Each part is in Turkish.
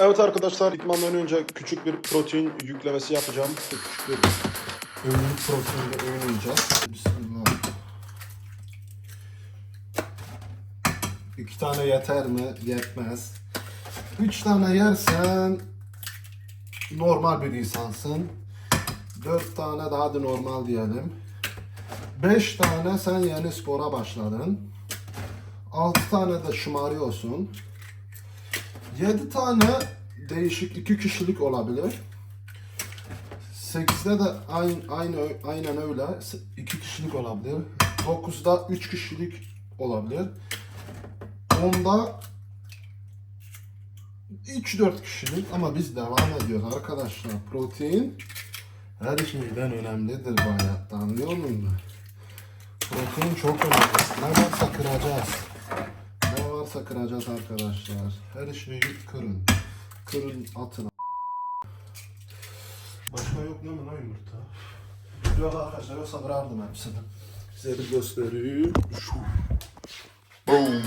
Evet arkadaşlar idmandan önce küçük bir protein yüklemesi yapacağım. Küçük bir öğünlük proteinle öğün yiyeceğiz. Bismillah. İki tane yeter mi? Yetmez. Üç tane yersen normal bir insansın. Dört tane daha da normal diyelim. Beş tane sen yeni spora başladın. Altı tane de şımarıyorsun. 7 tane değişik iki kişilik olabilir. 8'de de aynı, aynı aynen öyle iki kişilik olabilir. 9'da 3 kişilik olabilir. 10'da 3-4 kişilik ama biz devam ediyoruz arkadaşlar. Protein her şeyden önemlidir bu hayatta anlıyor musun? Protein çok önemli. Ne varsa kıracağız. Varsa kıracağız arkadaşlar. Her şeyi kırın. Kırın atın. Başka yok mi lan yumurta? Yok arkadaşlar yoksa kırardım hepsini. Size bir göstereyim. Şu. Boom.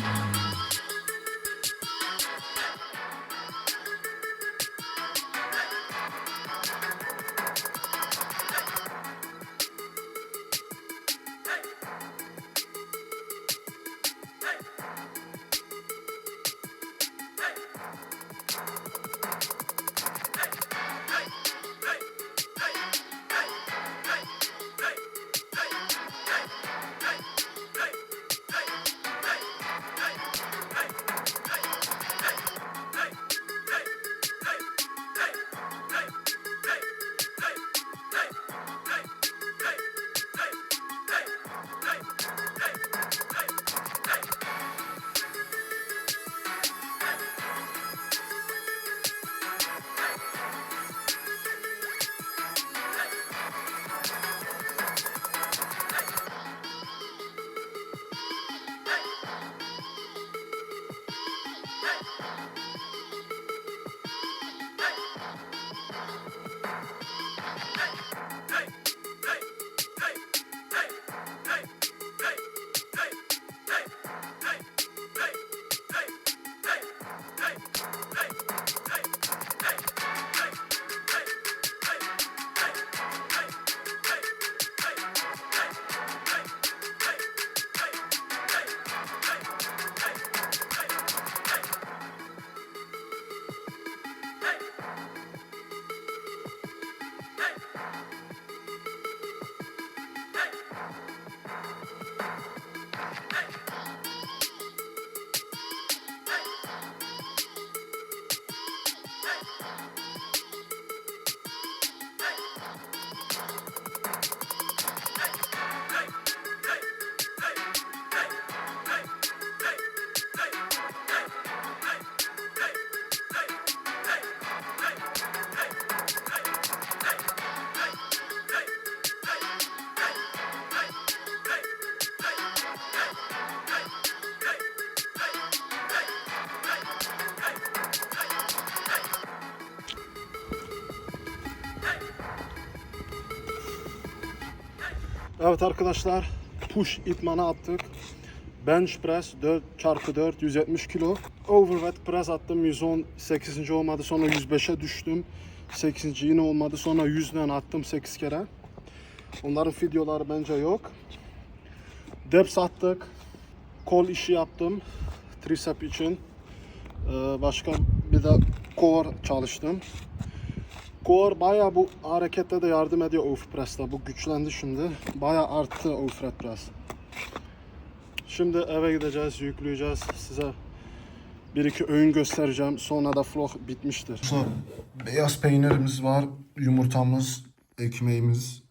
Evet arkadaşlar push itmanı attık. Bench press 4 çarpı 4 170 kilo. Overhead press attım 118. olmadı sonra 105'e düştüm. 8. yine olmadı sonra 100'den attım 8 kere. Onların videoları bence yok. Deps attık. Kol işi yaptım. Tricep için. Ee, başka bir de core çalıştım. Core baya bu harekette de yardım ediyor overpress'ta. Bu güçlendi şimdi. Baya arttı overhead press. Şimdi eve gideceğiz, yükleyeceğiz. Size bir iki öğün göstereceğim. Sonra da vlog bitmiştir. Beyaz peynirimiz var, yumurtamız, ekmeğimiz,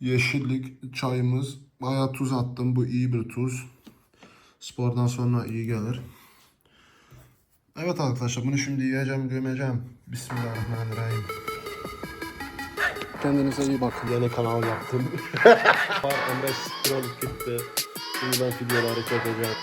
yeşillik, çayımız. Bayağı tuz attım. Bu iyi bir tuz. Spordan sonra iyi gelir. Evet arkadaşlar bunu şimdi yiyeceğim, gömeceğim. Bismillahirrahmanirrahim. Kendinize iyi bakın. Yeni kanal yaptım. Emre siktir olup gitti. Şimdi ben videoları çekeceğim.